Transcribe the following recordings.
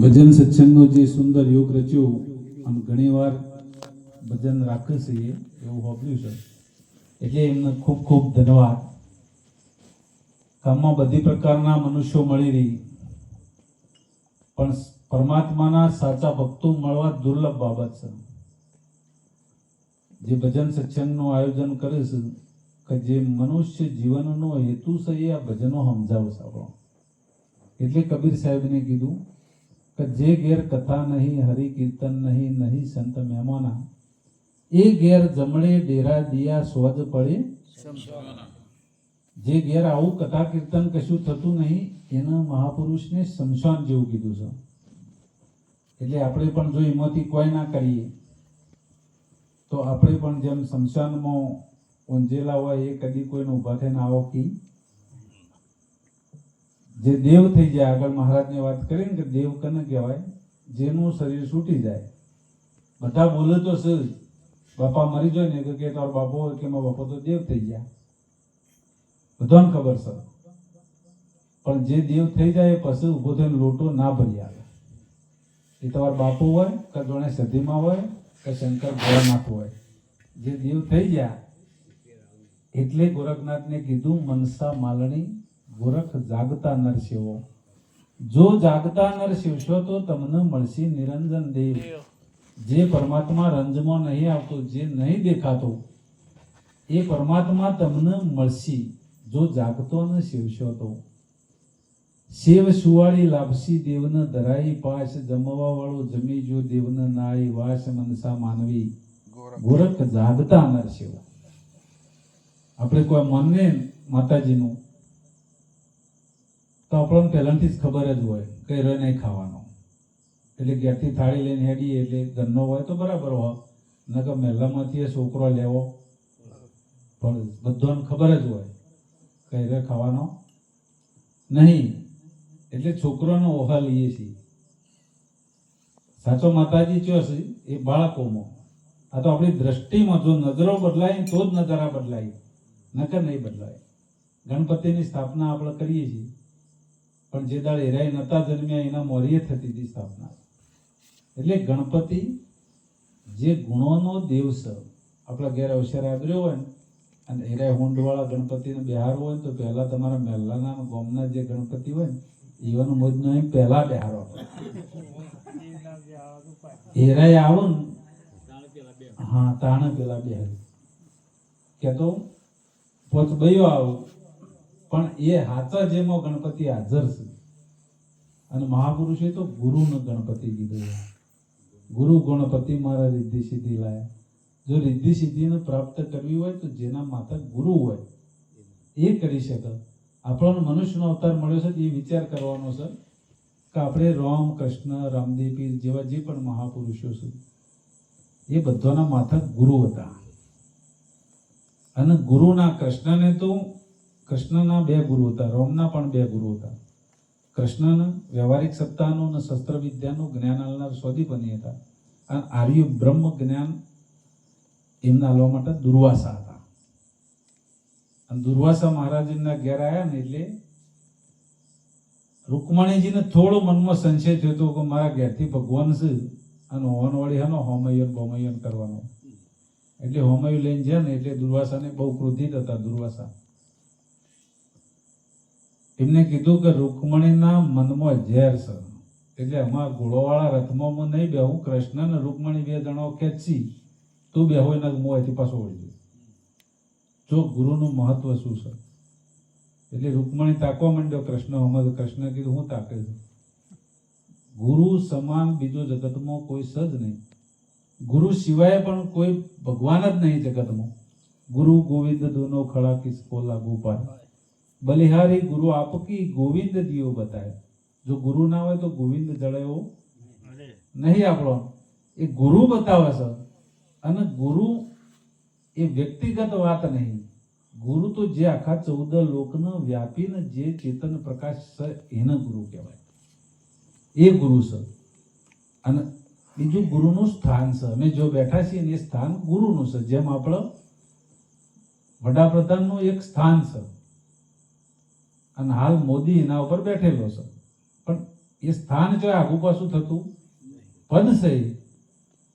ભજન સત્સંગનો જે સુંદર યોગ રચ્યો, આમ ઘણીવાર ભજન રાખે છે એવું વાપર્યું છે. એટલે એમને ખૂબ ખૂબ ધન્યવાદ. ગામમાં બધી પ્રકારના મનુષ્યો મળી રહી. પણ પરમાત્માના સાચા ભક્તો મળવા દુર્લભ બાબત છે. જે ભજન સત્સંગનું આયોજન કરે છે, કે જે મનુષ્ય જીવનનો હેતુ છે એ આ ભજનો સમજાવે છે આપણો. એટલે કબીર સાહેબને કીધું કે જે ઘેર કથા નહીં હરિ કીર્તન નહીં નહીં સંત મહેમાના. એ ઘેર જમણે ડેરા દિયા સ્વજ પડે. જે ઘેર આવું કથા કીર્તન કશું થતું નહીં, એના મહાપુરુષને શમશાન જેવું કીધું છે. એટલે આપણે પણ જો એમાંથી કોઈ ના કરીએ, તો આપણે પણ જેમ શમશાનમાં ઊંઝેલા હોય, એ કદી કોઈને ઊભા થઈને આવો કી જે દેવ થઈ જાય, આગળ મહારાજની વાત કરી ને કે દેવ કને કહેવાય? જેનું શરીર છૂટી જાય. બધા બોલે તો સર બાપા મરી જાય ને કે તારો બાપો હોય કે મારો બાપો તો દેવ થઈ ગયા બધાને ખબર છે. પણ જે દેવ થઈ જાય એ પછી ઊભો થઈને લોટો ના ભરી આવે. એ તમારો બાપુ હોય, કે જોણે સધીમાં હોય, કે શંકર ભોળાનાથ હોય. જે દેવ થઈ ગયા એટલે ગોરખનાથને કીધું, મનસા માલણી ગોરખ જાગતા નર સેવો જો જાગતા નર શિવશો તો તમને મળશે નિરંજન દેવ. જે પરમાત્મા રંજમાં નહીં આવતો, જે નહીં દેખાતો, એ પરમાત્મા તમને મળશે જો જાગતો ને શિવશો તો. શિવ સુવાળી લાપસી દેવને ધરાઈ પાસ જમવા વાળો જમી જો દેવને નાઈ વાસ મનસા માનવી. ગોરખ જાગતા નર સેવો આપણે કોઈ મનને માતાજીનું? તો આપણને પહેલાંથી જ ખબર જ હોય કે રે નહીં ખાવાનો. એટલે ઘેરથી થાળી લઈને હેડીએ, એટલે ઘરનો હોય તો બરાબર હોય. નકર મહેલામાંથી એ છોકરો લેવો. પણ બધાને ખબર જ હોય કે રે ખાવાનો. નહીં, એટલે છોકરોનો ઓહા લઈએ છીએ. સાચો માતાજી ચો છે? એ બાળકોમાં આ તો આપણી દ્રષ્ટિમાં જો નજરો બદલાય તો જ નજારા બદલાય. નકર નહીં બદલાય. ગણપતિની સ્થાપના આપણે કરીએ છીએ. પણ જે દાળ હેરાઈ નતા જન્મ્યા, એના મોરીએ થતી હતી સ્થાપના. એટલે ગણપતિ જે ગુણોનો દેવ છે આપણા ઘેર અવસર આદર્યો હોય ને, અને હેરાય હુંડવાળા ગણપતિને બિહાર હોય ને, તો પહેલાં તમારા મહેલાના ગોમના જે ગણપતિ હોય ને એવાનું મોજનો અહીં પહેલા બિહારો હેરાઈ આવો ને. હા, તાણે પેલા બિહાર. કે તો પોચ બયો આવું. પણ એ હાચા જેમાં ગણપતિ હાજર છે. અને મહાપુરુષે તો ગુરુનો ગણપતિ કીધો. ગુરુ ગણપતિ મારા રિદ્ધિ સિદ્ધિ લાયા. જો રિદ્ધિ સિદ્ધિને પ્રાપ્ત કરવી હોય તો જેના માથે ગુરુ હોય, એ કરી શકે. આપણને મનુષ્યનો અવતાર મળ્યો છે એ વિચાર કરવાનો છે કે આપણે રામ, કૃષ્ણ, રામદેવી જેવા જે પણ મહાપુરુષો છે, એ બધાના માથા ગુરુ હતા. અને ગુરુના કૃષ્ણને તો કૃષ્ણના બે ગુરુ હતા, રોમના પણ બે ગુરુ હતા. કૃષ્ણના વ્યવહારિક સત્તાનું અને શસ્ત્ર વિદ્યાનું જ્ઞાન આલનાર સ્વાદીપની હતા. અને આર્ય બ્રહ્મ જ્ઞાન એમના આલવા માટે દુર્વાસા હતા. અને દુર્વાસા મહારાજના ઘેર આવ્યા ને એટલે રૂકમણીજીને થોડો મનમાં સંશય થયો હતો કે મારા ઘેરથી ભગવાન છે અને હોનવાળી હનો હોમયન બોમયન કરવાનો. એટલે હોમયું લઈને જાય ને એટલે દુર્વાસાને બહુ ક્રોધિત હતા, દુર્વાસા. એમને કીધું કે રૂકમણીના મનમાં ઝેર છે. એટલે અમારા ઘોડોવાળા રથમાં હું નહીં બેહું, કૃષ્ણ ને રૂકમણી બે જણો ખેંચી, તું બેહો એના મોંથી પાછો વળી જો ગુરુનું મહત્વ શું છે? એટલે રૂકમણી તાકવા માંડ્યો કૃષ્ણ અમારે કૃષ્ણ કીધું, હું તાકે છું. ગુરુ સમાન બીજો જગતમાં કોઈ સજ નહીં. ગુરુ સિવાય પણ કોઈ ભગવાન જ નહીં જગતમાં. ગુરુ ગોવિંદ દોનો ખડા કિસકો લાગુ પાડ. બલિહારી ગુરુ આપકી ગોવિંદ દિયો બતાય જો ગુરુ ના હોય તો ગોવિંદ જળે નહીં આપણો. એ ગુરુ બતાવે છે. અને ગુરુ એ વ્યક્તિગત વાત નહીં. ગુરુ તો જે આખા ચૌદ લોકને વ્યાપીને જે ચેતન પ્રકાશ છે એને ગુરુ કહેવાય. એ ગુરુ છે. અને બીજું ગુરુનું સ્થાન છે. અમે જો બેઠા છીએ એ સ્થાન ગુરુનું છે. જેમ આપણે વડાપ્રધાનનું એક સ્થાન છે. અને હાલ મોદી એના ઉપર બેઠેલો છે. પણ એ સ્થાન જો આગુ પાછું થતું, પદ છે.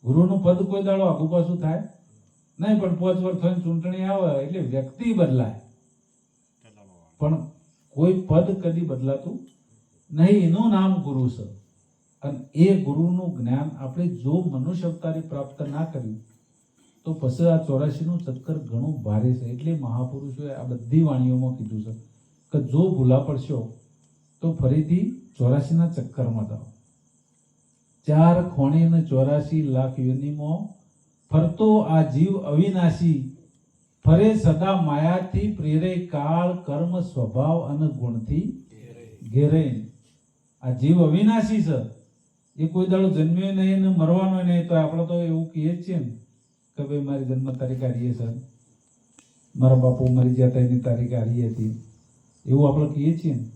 ગુરુનું પદ કોઈ દાડો આગુ પાછું થાય નહીં, પણ પાંચ વર્ષ થઈને ચૂંટણી આવે એટલે વ્યક્તિ બદલાય. પણ કોઈ પદ કદી બદલાતું નહીં, એનું નામ ગુરુ છે. અને એ ગુરુનું જ્ઞાન આપણે જો મનુષ્ય અવતારે પ્રાપ્ત ના કર્યું, તો પછી આ ચોરાશીનું ચક્કર ઘણું ભારે છે. એટલે મહાપુરુષોએ આ બધી વાણીઓમાં કીધું છે. કે જો ભૂલા પડશો, તો ફરીથી ચોરાશીના ચક્કરમાં જાઓ. ચાર ખોણે અને ચોરાશી લાખ યોનિમાં ફરતો આ જીવ અવિનાશી, ફરે સદા માયાથી પ્રેરે કાળ, કર્મ, સ્વભાવ અને ગુણથી ઘેરે. આ જીવ અવિનાશી છે. એ કોઈ દાડો જન્મ્યો નહીં ને મરવાનો નહીં, તો આપણે તો એવું કહીએ જ છીએ ને કે ભાઈ મારી જન્મ તારીખ હારીએ છે મારા બાપુ મરી ગયા એની તારીખ હારી હતી એવું આપણે કહીએ છીએ ને,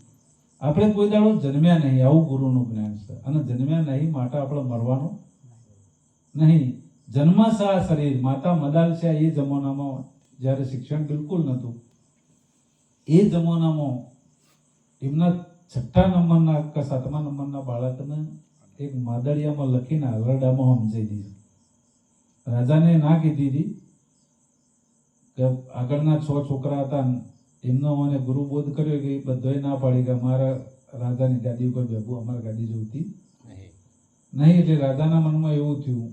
આપણે કોઈ દાડો જન્મ્યા નહીં, આવું ગુરુનું જ્ઞાન છે. અને જન્મ્યા નહીં માટે આપણે મરવાનું નહીં. જન્મ આ શરીર, માતા મદાલ એ જમાનામાં જ્યારે શિક્ષણ બિલકુલ નહોતું. એ જમાનામાં એમના છઠ્ઠા નંબરના કે સાતમા નંબરના બાળકને એક માદળિયામાં લખીને હલરડામાં સમજાઈ દીધું. રાજાને ના કીધી હતી કે આગળના છ છોકરા હતા એમનો મને ગુરુબોધ કર્યો કે એ બધાએ ના પાડી કે મારા રાજાની ગાદી ઉપર બેઠું અમારે ગાદી જોતી નહીં. એટલે રાધાના મનમાં એવું થયું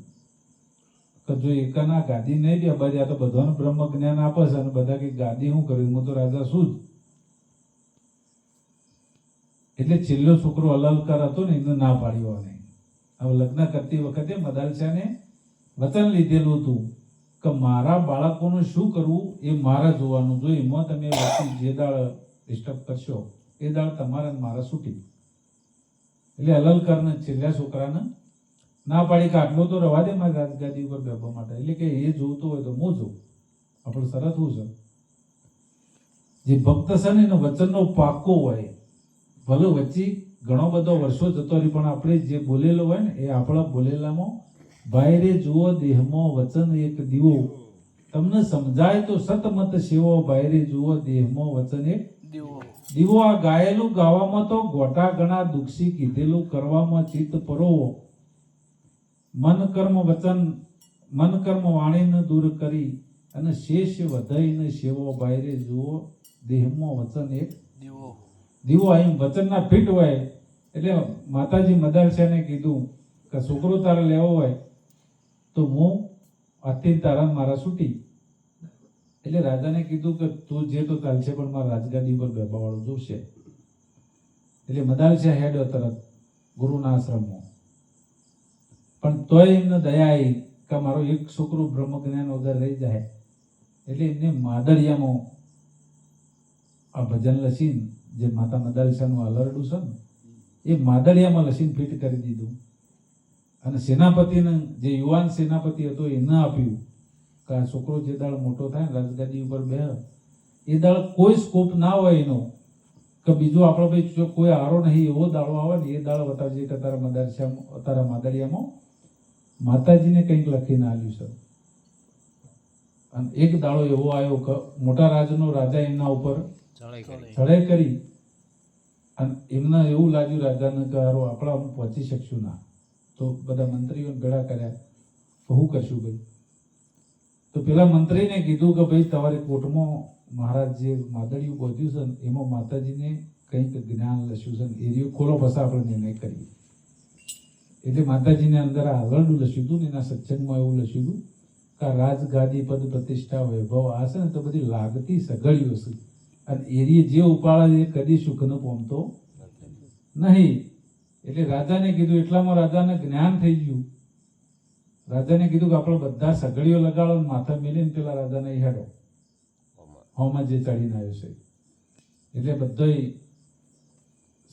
કે જો એકાના ગાદી નહીં બે બાજુ આ તો બધાને બ્રહ્મ જ્ઞાન આપે છે અને બધા કે ગાદી શું કર્યું? હું તો રાજા શું જ. એટલે છેલ્લો છોકરો અલંકાર હતો ને એને ના પાડ્યો નહીં હવે લગ્ન કરતી વખતે મદાલસાને વચન લીધેલું હતું. કે મારા બાળકોનું શું કરવું એ મારે જોવાનું? જો એમાં તમે વચ્ચે જે દાળ ડિસ્ટર્બ કરશો, એ દાળ તમારા મારા છૂટી એટલે અલલકારને છેલ્લા છોકરાને ના પાડી કે આટલો તો રવા દે મારી રાજગાદી ઉપર બેસવા માટે. એટલે કે એ જોતો હોય તો હું જોઉં. આપણે શરત હું છે જે ભક્ત છે ને, એનો વચનનો પાકો હોય, ભલે વચ્ચે ઘણો બધો વર્ષો જતો રહી પણ આપણે જે બોલેલો હોય ને, એ આપણા બોલેલામાં બાયરે જુઓ દેહમાં વચન એક દીવો. તમને સમજાય તો સતમત સેવો બાયરે જુઓ દેહમાં વચન એક દીવો. દીવો. આ ગાયેલું ગાવામાં તો ગોટા ગણા દુખસી કીધેલું કરવામાં ચિત્ત પરોવો. મન કર્મ વચન મન કર્મ વાણીને દૂર કરી અને શેષ વધાઈને સેવો બાયરે જુઓ દેહમાં વચન એક દીવો. અહીં વચનના ફીટ હોય. એટલે માતાજી મદારસાને કીધું કે છોકરો તારે લેવો હોય તો હું આજથી તારા મારા છૂટી એટલે રાજાને કીધું કે તું જે તો ચાલશે, પણ મારા રાજગાદી પર બેસવાવાળું જોશે. એટલે મદારસા હેડ તરત ગુરુના આશ્રમમાં. પણ તોય એમને દયા આવી કે મારો એક છોકરો બ્રહ્મ જ્ઞાન વગર રહી જાય. એટલે એમને માદરિયામાં આ ભજન લસીન, જે માતા મદાલશાનું અલરડું છે ને, એ માદળિયામાં લસીન ફિટ કરી દીધું. અને સેનાપતિને જે યુવાન સેનાપતિ હતો એને આપ્યું. કે આ છોકરો જે દાળ મોટો થાય ને રાજગાદી ઉપર બે એ દાળ કોઈ સ્કોપ ના હોય એનો. કે બીજો આપણો ભાઈ જો કોઈ આરો નહીં એવો દાળો આવે ને એ દાળ બતાવજે કે તારા મદારસામાં તારા માદળિયામાં માતાજીને કંઈક લખીને આવ્યું છે. અને એક દાડો એવો આવ્યો કે મોટા રાજનો રાજા એમના ઉપર ચડાઈ કરી. અને એમને એવું લાગ્યું રાજાને કે હારો આપણે હું પહોંચી શકશું ના. તો બધા મંત્રીઓને ભેળા કર્યા. તો શું કરશું ભાઈ? તો પેલા મંત્રીને કીધું કે ભાઈ તમારી કોર્ટમાં મહારાજ જે માદળિયું બોધ્યું છે ને એમાં માતાજીને કંઈક જ્ઞાન લસ્યું છે ને એરિયો ખોલો પછી આપણે નિર્ણય કરીએ. એટલે માતાજીને અંદર આ હરણું લસ્યું હતું ને એના સત્સંગમાં એવું લસ્યું હતું કે આ રાજગાદી પદ પ્રતિષ્ઠા વૈભવ આ છે ને તો બધી લાગતી સગડીઓ છે. અને એરીએ જે ઉપાડે એ કદી સુખ પહોંચતો નહીં. એટલે રાજાને કીધું, એટલામાં રાજાને જ્ઞાન થઈ ગયું. રાજાને કીધું કે, આપણે બધા સગડીઓ લગાડો માથા મેલીને પેલા રાજાને હેડો હોમાં જે ચડીને આવ્યો છે. એટલે બધાય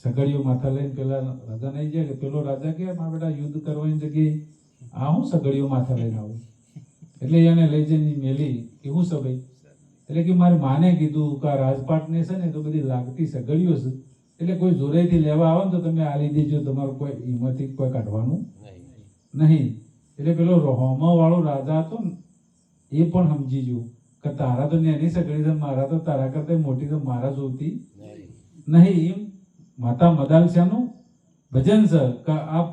સગડીઓ માથા લઈને પેલા રાજાને નહીં જાય કે, પેલો રાજા કે મારા બેટા, યુદ્ધ કરવાની જગ્યાએ આ હું સગડીઓ માથા લઈને આવું. એટલે એને લઈ જઈને મેલી. કે છે ભાઈ? એટલે કે, મારે માને કીધું કે આ રાજપાટને છે ને તો બધી લાગતી સગડીઓ છે. એટલે કોઈ જોરેથી લેવા આવે ને તો તમે આ દેજો તમારું કોઈ હિંમતથી કોઈ કાઢવાનું નહીં એટલે પેલો રોમાવાળો રાજા હતો ને એ પણ સમજી ગયો કે તારા તો નેની સગડી છે મારા તો તારા કરતા મોટી તો મારા જોતી નહીં. એમ. માતા મદાલસાનું ભજન છે કે આ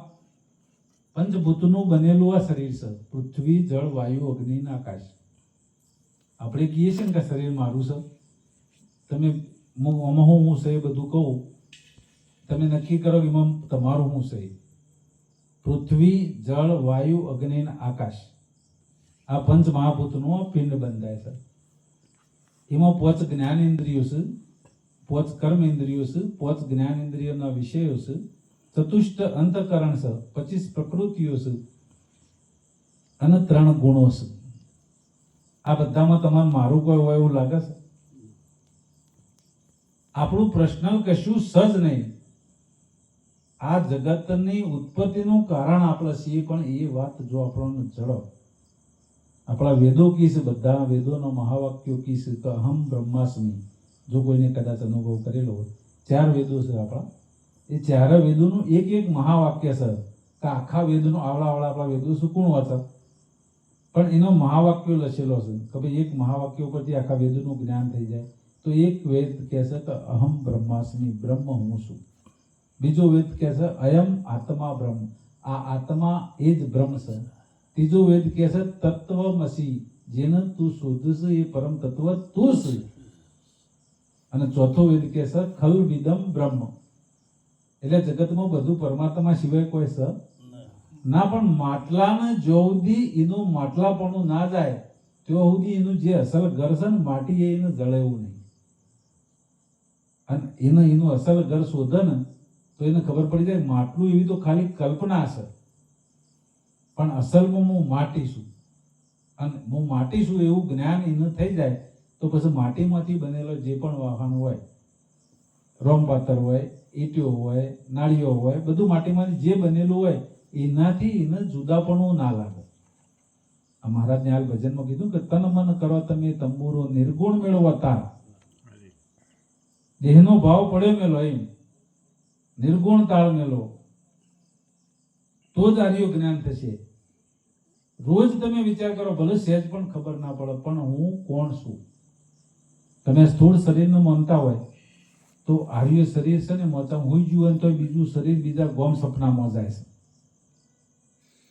પંચભૂતનું બનેલું આ શરીર છે. પૃથ્વી જળ વાયુ અગ્નિ આકાશ. આપણે કહીએ છીએ ને કે શરીર મારું છે. તમે હું આમાં હું હું છે એ બધું કહું. તમે નક્કી કરો એમાં તમારું હું છે? પૃથ્વી, જળ, વાયુ, અગ્નિ આકાશ. આ પંચ મહાભૂતનો પિંડ બંધાય છે. એમાં પોચ જ્ઞાન ઇન્દ્રિયો છે, પોચ કર્મ ઇન્દ્રિયો છે, પોચ જ્ઞાન ઇન્દ્રિયોના વિષયો છે, ચતુષ્ટ અંતકરણ છે, પચીસ પ્રકૃતિઓ છે, અને ત્રણ ગુણો છે. આ બધામાં તમારે મારું કોઈ હોય એવું લાગે છે? આપણું પર્સનલ કશું સજ નહીં? આ જગતની ઉત્પત્તિનું કારણ આપણે છીએ, પણ એ વાત જો આપણને ઝડપ આપણા વેદો કી છે, બધા વેદોનો મહાવાક્યો કી છે તો અહમ બ્રહ્માસ્મિ. જો કોઈને કદાચ અનુભવ કરેલો હોય, ચાર વેદો છે આપણા. એ ચાર વેદોનું એક એક મહાવાક્ય છે કે આખા વેદનો આવડા આપણા વેદો શું કોણ વાંચે? પણ એનો મહાવાક્યો લખેલો છે કે ભાઈ એક મહાવાક્ય ઉપરથી આખા વેદોનું જ્ઞાન થઈ જાય. તો એક વેદ કહેશે કે અહમ બ્રહ્માસ્મિ, બ્રહ્મ હું છું. બીજો વેદ કહે છે, અયમ આત્મા બ્રહ્મ. આ આત્મા એ જ બ્રહ્મ છે. ત્રીજો વેદ કહે છે, તત્વમસી, જેને તું શોધશ એ પરમ તત્વ તું છે. અને ચોથો વેદ કહે છે ખલ વિદમ બ્રહ્મ. એટલે જગતમાં બધું પરમાત્મા સિવાય કોઈ છે? ના, પણ માટલાને જો સુધી એનું માટલાપણું ના જાય ત્યાં સુધી એનું જે અસલ ઘર છે ને, માટી એને જળેવું નહીં. અને એનું એનું અસલ ઘર શોધે ને તો એને ખબર પડી જાય માટલું એવી તો ખાલી કલ્પના છે. પણ અસલમાં હું માટી છું. અને હું માટી છું એવું જ્ઞાન એને થઈ જાય તો પછી માટીમાંથી બનેલો જે પણ વાહન હોય રોમ પાતર હોય ઈટીઓ હોય નાળીઓ હોય બધું માટીમાંથી જે બનેલું હોય એનાથી એને જુદાપણું ના લાગે. આ મહારાજને હાલ ભજનમાં કીધું કે તન મન કરો તમે તંબુરો નિર્ગુણ મેળવો તાર. દેહનો ભાવ પડ્યો મેલો એમ. નિર્ગુણ તાળ લો. તો જ આર્યો જ્ઞાન થશે. રોજ તમે વિચાર કરો, ભલે સહેજ પણ ખબર ના પડે, પણ હું કોણ છું? તમે સ્થૂળ શરીરનું માનતા હોય, તો આર્ય શરીર છે ને મોચા હોઈ જુએ તો બીજું શરીર, બીજા ગોમ સપનામાં જાય છે.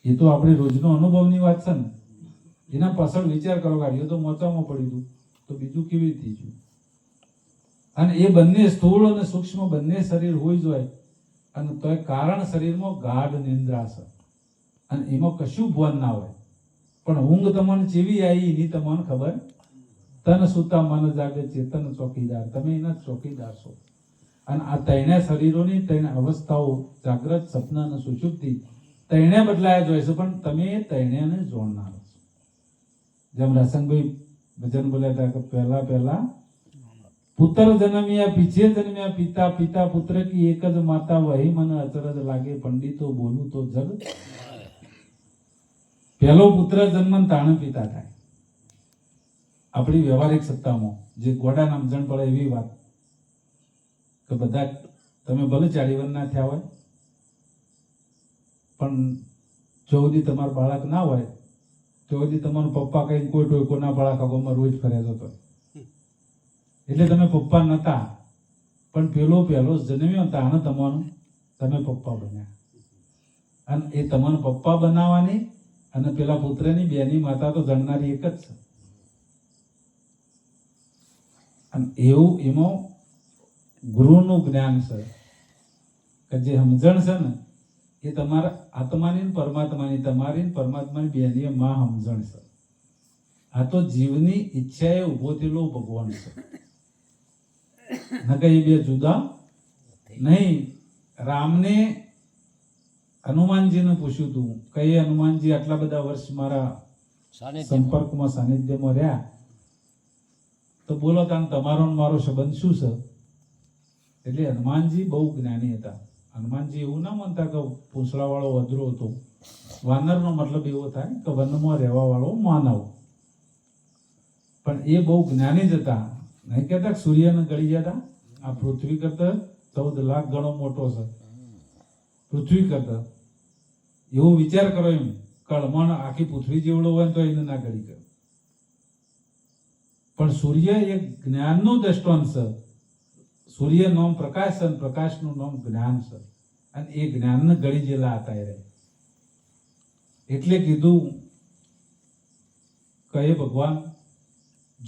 એ તો આપણે રોજનો અનુભવની વાત છે ને. એના પાછળ વિચાર કરો કે આર્યો તો મોચામાં પડી ગયું, તો બીજું કેવી રીતે થયું? અને એ બંને સ્થૂળ અને સૂક્ષ્મ બંને શરીર હોય જ હોય. અને તોય કારણ શરીરમાં ગાઢ નિંદ્રા અને એમાં કશું ભવન ના હોય. પણ ઊંઘ તમને ચેવી આવી એની તમને ખબર? તન સુતા મન જાગે ચેતન ચોકીદાર. તમે એના ચોકીદાર છો. અને આ ત્રણે શરીરોની ત્રણ અવસ્થાઓ જાગ્રત, સપના અને સુષુપ્તિ ત્રણે બદલાયા જોઈએ પણ તમે એ ત્રણેયને જોડનાર છો. જેમ રસંગભાઈ ભજન બોલ્યા હતા કે પહેલા પહેલા પુત્ર જન્મ્યા પીછે જન્મ્યા, પિતા પિતા પુત્ર કી એક જ માતા વહી, મને અચરજ લાગે, પંડિતો બોલું તો જગ. પહેલો પુત્ર જન્મ તાણ પિતા થાય. આપણી વ્યવહારિક સત્તામાં જે ગોડા નામજણ પડે એવી વાત કે બધા તમે ભલે ચાળીવન ના થયા હોય, પણ જો સુધી તમારું બાળક ના હોય તો સુધી તમારું પપ્પા કઈ કોઈ ટોયકોના બાળક આગોમાં રોજ ફર્યા જતો એટલે તમે પપ્પા નહોતા પણ પેલો પહેલો જન્મ્યો તાણે તમારું. તમે પપ્પા બન્યા. અને એ તમારું પપ્પા બનાવવાની અને પેલા પુત્રની બેની માતા તો જણનારી એક જ છે. અને એવું એમાં ગુરુનું જ્ઞાન છે કે જે સમજણ છે ને, એ તમારા આત્માની પરમાત્માની, તમારી પરમાત્માની બેની માં સમજણ છે. આ તો જીવની ઈચ્છાએ ઊભો થયેલો ભગવાન છે. નકર એ બે જુદા નહીં. રામને હનુમાનજીને પૂછ્યું તું કઈ હનુમાનજી આટલા બધા વર્ષ મારા સંપર્કમાં સાનિધ્યમાં રહ્યા? તો બોલો કારણ તમારો મારો સંબંધ શું છે? એટલે હનુમાનજી બહુ જ્ઞાની હતા. હનુમાનજી એવું ના માનતા કે પૂંછડાવાળો અધરો હતો. વાનરનો મતલબ એવો થાય કે વનમાં રહેવાવાળો માનવ. પણ એ બહુ જ્ઞાની જ હતા. નહીં કહેતા સૂર્યને ગળી જતા? આ પૃથ્વી કરતા ચૌદ લાખ ગણો મોટો છે. પૃથ્વી કરતા. એવો વિચાર કરો એમ. કળમણ આખી પૃથ્વી જેવડો હોય તો એને ના ગળી કરે પણ સૂર્ય એક જ્ઞાનનું દ્રષ્ટાંત છે. સૂર્ય નામ પ્રકાશ છે પ્રકાશનું નામ જ્ઞાન છે. અને એ જ્ઞાનને ગળી જેલા હતા એ એટલે કીધું, કહે ભગવાન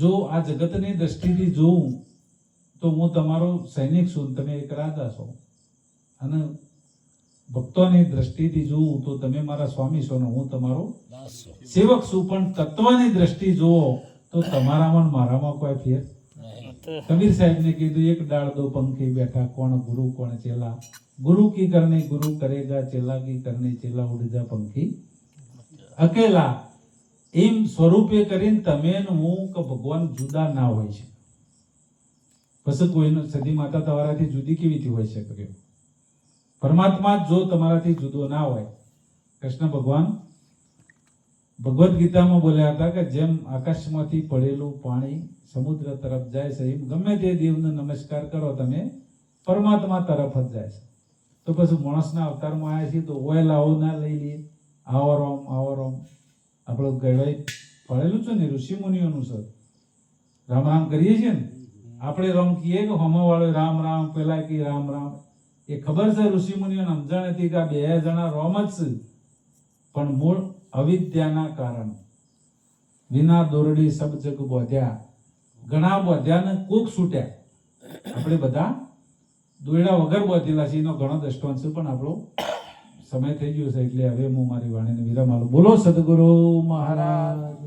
જો આ જગતની દ્રષ્ટિથી જોઉં તો હું તમારો સૈનિક છું તમે એક રાજા છો. અને ભક્તોની દ્રષ્ટિથી જોઉં તો તમે મારા સ્વામી છો ને હું તમારો સેવક છું. પણ તત્વની દ્રષ્ટિ જુઓ તો તમારામાં મારામાં કોઈ ફેર કબીર સાહેબને કીધું એક ડાળ દો પંખી બેઠા કોણ ગુરુ કોણ ચેલા? ગુરુ કી કરને ગુરુ કરેગા ચેલા કી કરને ચેલા ઉડજા પંખી. અકેલા એમ સ્વરૂપે કરીને તમે હું કે ભગવાન જુદા ના હોય છે. પછી કોઈનો સદી માતા તમારાથી જુદી કેવી રીતે હોય શકે? પરમાત્મા જો તમારાથી જુદો ના હોય. કૃષ્ણ ભગવાન ભગવદ્ ગીતામાં બોલ્યા હતા કે જેમ આકાશમાંથી પડેલું પાણી સમુદ્ર તરફ જાય છે, એમ ગમે તે દેવને નમસ્કાર કરો તમે, પરમાત્મા તરફ જ જાય છે. તો પછી માણસના અવતારમાં આવ્યા છીએ તો ઓય લાવો ના લઈ લઈએ આવો રોમ આવો રોમ. આપણે ગળવાઈ પડેલું છે ને ઋષિ મુનિઓનું છે. રામ રામ કરીએ છીએ ને, આપણે રામ કહીએ કે હોમો વાળો રામ રામ, પેલા કે રામ રામ. એ ખબર છે ઋષિ મુનિઓને સમજણ હતી કે આ બે જણા રોમ જ છે. પણ મૂળ અવિદ્યાના કારણ. વિના દોરડી સબ જગ બોધ્યા. ઘણા બોધ્યા ને કોક છૂટ્યા. આપણે બધા દોરડા વગર બોધેલા છે એનો ઘણો દ્રષ્ટાંત છે, પણ આપણો સમય થઈ ગયો છે એટલે હવે હું મારી વાણીને વિરામ આલું બોલો સદગુરુ મહારાજ.